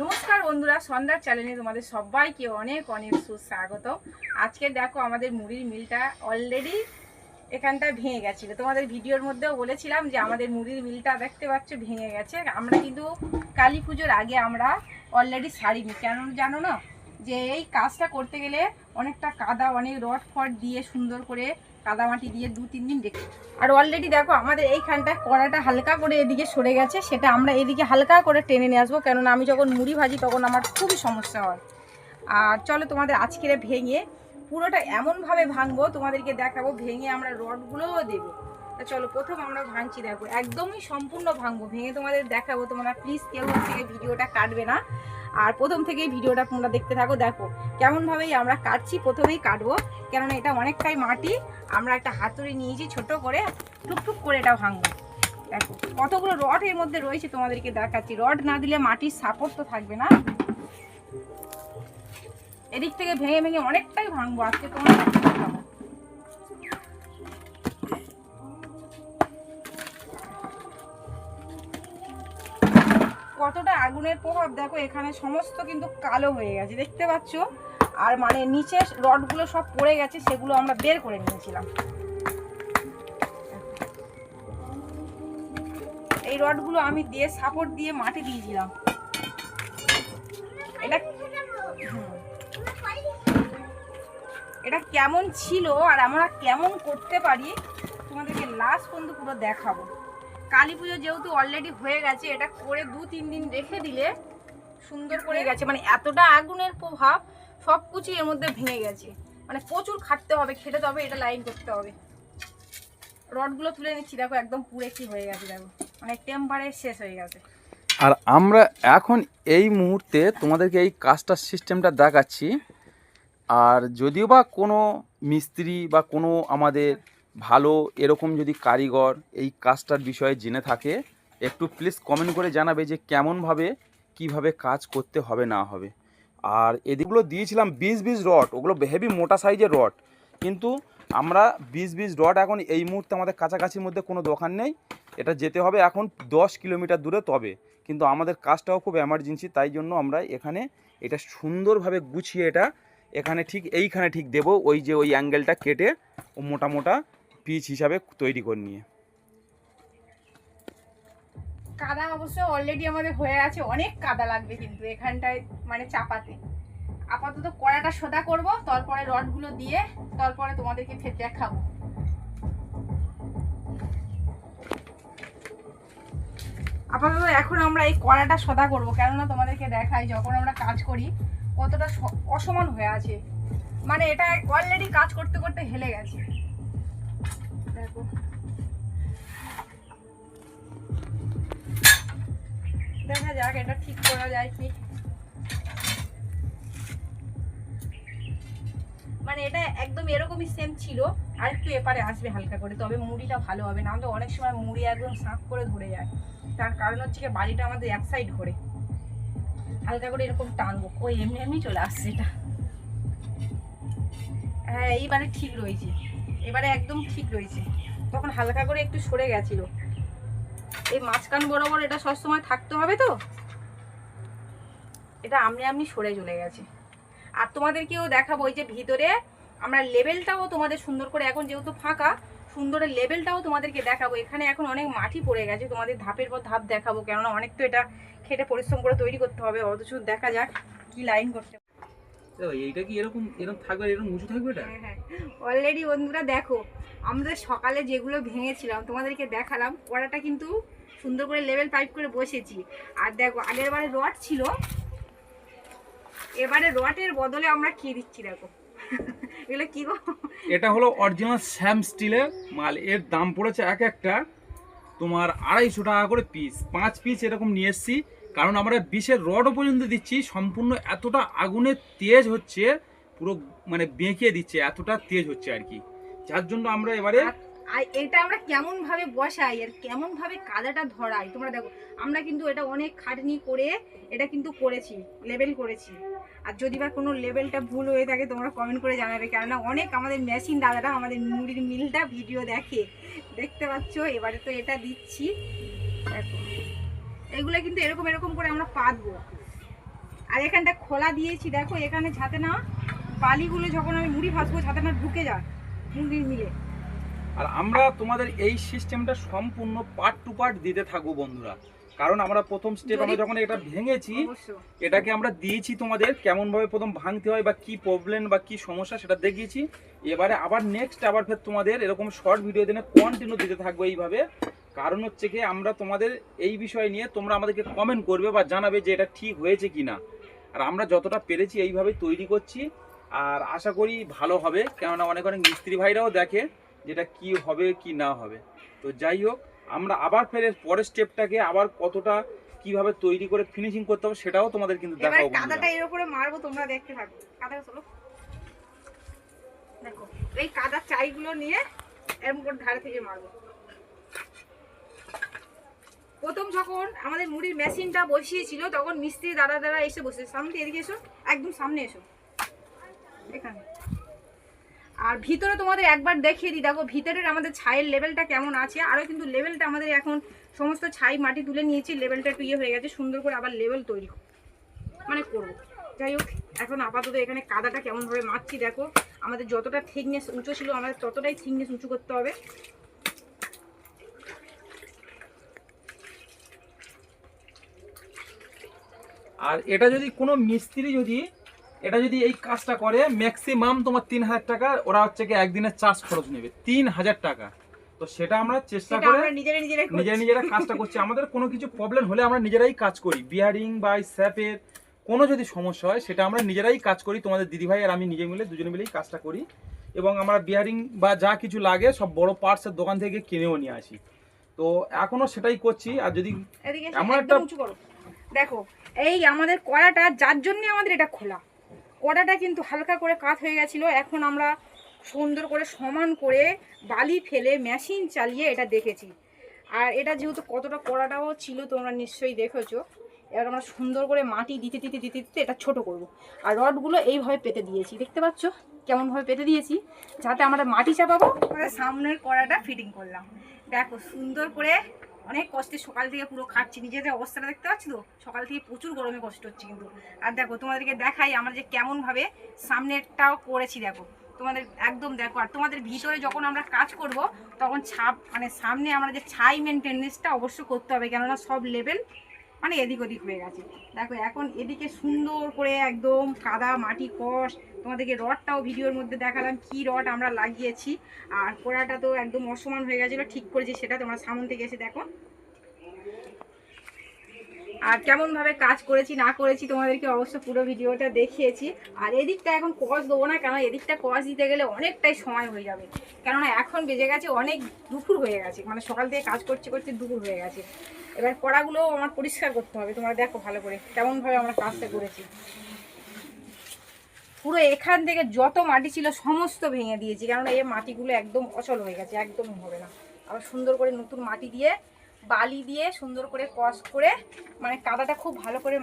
নমস্কার বন্ধুরা, সন্ধ্যার চ্যানেলে তোমাদের সবাইকে অনেক অনেক সুস্বাগত। আজকে দেখো আমাদের মুড়ির মিলটা অলরেডি এখানটা ভেঙে গেছিল। তোমাদের ভিডিওর মধ্যেও বলেছিলাম যে আমাদের মুড়ির মিলটা দেখতে পাচ্ছ, ভেঙে গেছে। আমরা কিন্তু কালী পুজোর আগে আমরা অলরেডি সারিনি। কেন জানো না? যে এই কাজটা করতে গেলে অনেকটা কাদা, অনেক রড ফট দিয়ে সুন্দর করে কাদা মাটি দিয়ে দু, তিন দিন রেখে আর অলরেডি দেখো আমাদের এইখানটা কড়াটা হালকা করে এদিকে সরে গেছে, সেটা আমরা এদিকে হালকা করে টেনে নিয়ে আসব, কেননা আমি যখন মুড়ি ভাজি তখন আমার খুবই সমস্যা হয়। আর চলো তোমাদের আজকের ভেঙে পুরোটা এমনভাবে ভাঙবো, তোমাদেরকে দেখাবো, ভেঙে আমরা রডগুলোও দেবো। তা চলো প্রথম আমরা ভাঙছি, দেখো, একদমই সম্পূর্ণ ভাঙবো, ভেঙে তোমাদের দেখাবো, তোমরা প্লিজ কেউ গিয়ে ভিডিওটা কাটবে না। আর প্রথম থেকেই ভিডিওটা তোমরা দেখতে থাকো, দেখো কেমনভাবেই আমরা কাটছি, প্রথমেই কাটবো। কেননা এটা অনেকটাই মাটি, আমরা একটা হাতুড়ি নিয়েছি ছোট করে, টুকটুক করে এটা ভাঙবো। দেখো, কতগুলো রড এর মধ্যে রয়েছে তোমাদেরকে দেখাচ্ছি। রড না দিলে মাটির সাপোর্ট তো থাকবে না। এদিক থেকে ভেঙে ভেঙে অনেকটাই ভাঙবো, আজকে তোমার আগুনের প্রভাব দেখো, এখানে সমস্ত কিন্তু কালো হয়ে গেছে, দেখতে পাচ্ছ? আর মানে নিচে রডগুলো সব পড়ে গেছে, সেগুলো আমরা বের করে নিয়েছিলাম। এই রডগুলো আমি দিয়ে সাপোর্ট দিয়ে মাটি দিয়েছিলাম। এটা এটা কেমন ছিল আর আমরা কেমন করতে পারি, তোমাদেরকে লাস্ট পর্যন্ত পুরো দেখাবো। কালী পুজো যেহেতু অলরেডি হয়ে গেছে, এটা করে দু, তিন দিন রেখে দিলে সুন্দর করে গেছে। মানে এতটা আগুনের প্রভাব সব কিছু এর মধ্যে ভেঙে গেছে। মানে প্রচুর খাটতে হবে খেটে তবে এটা লাইন করতে হবে। রডগুলো তুলে নিচ্ছি, দেখো একদম পুরে কি হয়ে গেছে, দেখো। মানে টেম্পারেট শেষ হয়ে গেছে। আর আমরা এখন এই মুহূর্তে তোমাদেরকে এই কাজটার সিস্টেমটা দেখাচ্ছি। আর যদিও বা কোনো মিস্ত্রি বা কোনো আমাদের ভালো এরকম যদি কারিগর এই কাজটার বিষয়ে জেনে থাকে, একটু প্লিজ কমেন্ট করে জানাবে যে কেমনভাবে, কীভাবে কাজ করতে হবে, না হবে। আর এদিকগুলো দিয়েছিলাম বিশ বিশ রড, ওগুলো হেভি মোটা সাইজের রড। কিন্তু আমরা বিশ বিশ রড এখন এই মুহূর্তে আমাদের কাছাকাছির মধ্যে কোনো দোকান নেই। এটা যেতে হবে এখন দশ কিলোমিটার দূরে তবে। কিন্তু আমাদের কাজটাও খুব এমার্জেন্সি তাই জন্য আমরা এখানে এটা সুন্দরভাবে গুছিয়ে এটা এখানে ঠিক এইখানে ঠিক দেব। ওই যে ওই অ্যাঙ্গেলটা কেটে ও মোটা মোটা পিচ হিসাবে তৈরি করে নিয়ে। কাদা অবশ্য অলরেডি আমাদের হয়ে আছে, অনেক কাদা লাগবে কিন্তু এখানটায় মানে চাপাতে। আপাতত কড়াটা সোদা করব, তারপরে রডগুলো দিয়ে তারপরে তোমাদেরকে ফের দেখাবো। আপাতত এখন আমরা এই কড়াটা সোদা করব, কেননা তোমাদেরকে দেখাই যখন আমরা কাজ করি, কতটা অসমান হয়ে আছে। মানে এটা অলরেডি কাজ করতে করতে হেলে গেছে। দেখো। দেখা যাক, এটা ঠিক করা যায় কি? মানে এটা একদম এরকমই সেম ছিল আর একটু এপারে আসবে হালকা করে, তবে মুড়িটা ভালো হবে না তো অনেক সময় মুড়ি একদম সাফ করে ধরে যায়। তার কারণ হচ্ছে কি, বাড়িটা আমাদের এক সাইড ঘোরে। হালকা করে এরকম টানবো। ওই এমনি এমনি চলে আসছে এটা। হ্যাঁ এইবারে ঠিক রয়েছে। এবারে একদম ঠিক রয়েছে। তখন হালকা করে একটু সরে গেছিল। এই মাঝখান বরাবর এটা সবসময় থাকতে হবে তো? এটা আমনি আমনি সরে চলে গেছে। আর তোমাদেরকেও দেখাবো ওই যে ভিতরে, আমরা লেভেলটাও তোমাদের সুন্দর করে এখন যেহেতু ফাঁকা সুন্দরের লেভেলটাও তোমাদেরকে দেখাবো। এখানে এখন অনেক মাটি পড়ে গেছে, তোমাদের ধাপের পর ধাপ দেখাবো। কেননা অনেক তো এটা খেটে পরিশ্রম করে তৈরি করতে হবে, অথচ দেখা যাক কি লাইন করতে। এইটা কি এরকম এরকম থাকবে এরকম উঁচু থাকবে এটা? হ্যাঁ হ্যাঁ। অলরেডি বন্ধুরা দেখো আমরা সকালে যেগুলো ভেঙেছিলাম তোমাদেরকে দেখালাম কড়াটা কিন্তু সুন্দর করে লেভেল পাইপ করে বসেছি। আর দেখো আগের বারে রড ছিল এবারে রডের বদলে আমরা কি দিচ্ছি দেখো? এগুলো কি গো? এটা হলো অরিজিনাল স্যাম স্টিলের মাল। এর দাম পড়েছে এক একটা তোমার আড়াইশো টাকা করে পিস পাঁচ পিস এরকম নিয়ে এসছি। কারণ আমরা বিশের রডও পর্যন্ত দিচ্ছি, সম্পূর্ণ এতটা আগুনের তেজ হচ্ছে, পুরো মানে বেঁকিয়ে দিচ্ছে, এতটা তেজ হচ্ছে আর কি। যার জন্য আমরা এবারে আর- এটা আমরা কেমন ভাবে বসাই আর কেমন ভাবে কাদাটা ধরাই, তোমরা দেখো, আমরা কিন্তু এটা অনেক খাটনি করে এটা কিন্তু করেছি লেবেল করেছি। আর যদি বা কোনো লেভেলটা ভুল হয়ে থাকে, তোমরা কমেন্ট করে জানাবে, কেননা অনেক আমাদের মেশিন দাদারা আমাদের মুড়ির মিলটা ভিডিও দেখে। দেখতে পাচ্ছ, এবারে তো এটা দিচ্ছি। দেখো। এগুলো কিন্তু এরকম এরকম করে আমরা পাতবো। আর এখানটা খোলা দিয়েছি দেখো এখানে ছাতে না বালিগুলো যখন আমি মুড়ি ভাজবো ছাতে না ঢুকে যায় মুড়ির মিলে আর আমরা তোমাদের এই সিস্টেমটা সম্পূর্ণ পার্ট টু পার্ট দিতে থাকব বন্ধুরা। কারণ আমরা প্রথম স্টেপ আমরা যখন এটা ভেঙেছি এটাকে আমরা দিয়েছি তোমাদের কেমন ভাবে প্রথম ভাঙতে হয় বা কি প্রবলেম বা কি সমস্যা সেটা দেখিয়েছি। এবারে আবার নেক্সট আবার ফের তোমাদের এরকম শর্ট ভিডিও দিনে কন্টিনিউ দিতে থাকব এইভাবে। কারণ হচ্ছে কি আমরা তোমাদের এই বিষয় নিয়ে তোমরা আমাদেরকে কমেন্ট করবে বা জানাবে যে এটা ঠিক হয়েছে কি না আর আমরা যতটা পেরেছি এইভাবে তৈরি করছি আর আশা করি ভালো হবে। কেননা অনেক অনেক মিস্ত্রি ভাইরাও দেখে যেটা কি হবে কি না হবে। তো যাই হোক আমরা আবার ফের পরের স্টেপটাকে আবার কতটা কীভাবে তৈরি করে ফিনিশিং করতে হবে সেটাও তোমাদের কিন্তু দেখাবো। কাদাটা এর উপরে মারবো তোমরা দেখতে থাকো। কাদা চলো। দেখো এই কাদা চাইগুলো নিয়ে এরকম করে ধারে থেকে মারবো। প্রথম যখন আমাদের মুড়ির মেশিনটা বসিয়েছিল, তখন মিস্ত্রি দাদা দাদা এসে বসে সামনে এদিকে এসো, একদম সামনে এসো। এখানে। আর ভিতরে তোমাদের একবার দেখিয়ে দিই, দেখো ভিতরের আমাদের ছাইয়ের লেভেলটা কেমন আছে, আরও কিন্তু লেভেলটা আমাদের এখন সমস্ত ছাই মাটি তুলে নিয়েছি, লেভেলটা একটু ইয়ে হয়ে গেছে, সুন্দর করে আবার লেভেল তৈরি মানে করব। যাই হোক, এখন আপাতত এখানে কাদাটা কেমনভাবে মারছি দেখো। আমাদের যতটা থিকনেস উঁচু ছিল, আমাদের ততটাই থিকনেস উঁচু করতে হবে। আর এটা যদি কোনো মিস্ত্রি যদি এটা যদি এই কাজটা করে ম্যাক্সিমাম তোমার তিন হাজার টাকা ওরা হচ্ছে কি একদিনের চার্জ খরচ নেবে তিন হাজার টাকা। তো সেটা আমরা চেষ্টা করে আমরা নিজেরা নিজেরা কাজটা করছি। আমাদের কোনো কিছু প্রবলেম হলে আমরা নিজেরাই কাজ করি। বিয়ারিং বা স্যাপের কোনো যদি সমস্যা হয় সেটা আমরা নিজেরাই কাজ করি। তোমাদের দিদিভাই আর আমি নিজে মিলে দুজনে মিলেই কাজটা করি। এবং আমরা বিয়ারিং বা যা কিছু লাগে সব বড় পার্টসের দোকান থেকে কিনেও নিয়ে আসি। তো এখনও সেটাই করছি। আর যদি এমন একটা- দেখো, এই আমাদের কড়াটা, যার জন্য আমাদের এটা খোলা। কড়াটা কিন্তু হালকা করে কাত হয়ে গেছিল, এখন আমরা সুন্দর করে সমান করে বালি ফেলে মেশিন চালিয়ে এটা দেখেছি। আর এটা যেহেতু কতটা কড়াটাও ছিল, তোমরা নিশ্চয়ই দেখেছ, এবার আমরা সুন্দর করে মাটি দিতে দিতে দিতে দিতে এটা ছোট করব। আর রডগুলো এইভাবে পেতে দিয়েছি, দেখতে পাচ্ছ? কেমনভাবে পেতে দিয়েছি? যাতে আমরা মাটি চাপাবো সামনের কড়াটা ফিটিং করলাম। দেখো, সুন্দর করে অনেক কষ্টে সকাল থেকে পুরো খাচ্ছি নিজেদের অবস্থাটা দেখতে পাচ্ছি তো, সকাল থেকে প্রচুর গরমে কষ্ট হচ্ছে কিন্তু। আর দেখো, তোমাদেরকে দেখাই আমরা যে কেমনভাবে সামনেরটাও করেছি, দেখো। তোমাদের একদম দেখো, আর তোমাদের ভিতরে যখন আমরা কাজ করব, তখন ছাপ মানে সামনে আমরা যে ছাই মেনটেনেন্সটা অবশ্য করতে হবে, কেননা সব লেভেল মানে এদিক ওদিক হয়ে গেছে। দেখো, এখন এদিকে সুন্দর করে একদম কাদা মাটি কষ। তোমাদেরকে রডটাও ভিডিওর মধ্যে দেখালাম, কি রড আমরা লাগিয়েছি। আর কোড়াটা তো একদম অসমান হয়ে গেছিল, ঠিক করেছি সেটা তোমরা সামন থেকে এসে দেখো। আর কেমনভাবে কাজ করেছি, না করেছি, তোমাদেরকে অবশ্য পুরো ভিডিওটা দেখিয়েছি। আর এদিকটা এখন কস দেবো না কেন এদিকটা কস দিতে গেলে অনেকটাই সময় হয়ে যাবে। কেননা এখন বেজে গেছে অনেক দুপুর হয়ে গেছে মানে সকাল থেকে কাজ করতে করতে দুপুর হয়ে গেছে। এবার কড়াগুলো আমার পরিষ্কার করতে হবে, তোমরা দেখো ভালো করে কেমনভাবে আমরা কাজটা করেছি। পুরো এখান থেকে যত মাটি ছিল সমস্ত ভেঙে দিয়েছি, কেননা এই মাটিগুলো একদম অচল হয়ে গেছে, একদমই হবে না। আবার সুন্দর করে নতুন মাটি দিয়ে বালি দিয়ে সুন্দর করে কষ করে মানে কাদাটা খুব ভালো করে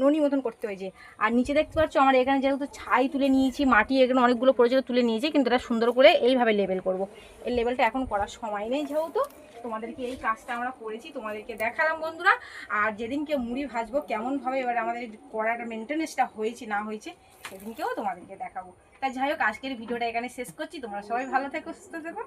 ননি মতন করতে হয়েছে আর নিচে দেখতে পাচ্ছ আমার এখানে যেহেতু ছাই তুলে নিয়েছি, মাটি এখানে অনেকগুলো পড়েছিল তুলে নিয়েছি, কিন্তু এটা সুন্দর করে এইভাবে লেবেল করব। এই লেবেলটা এখন করার সময় নেই যেহেতু। তোমাদেরকে এই কাজটা আমরা করেছি, তোমাদেরকে দেখালাম বন্ধুরা। আর যেদিনকে মুড়ি ভাজবো, কেমনভাবে এবার আমাদের করাটা মেনটেন্যান্সটা হয়েছে, না হয়েছে, সেদিনকেও তোমাদেরকে দেখাবো। তা যাই হোক, আজকের ভিডিওটা এখানে শেষ করছি। তোমরা সবাই ভালো থেকো, সুস্থ থেকো।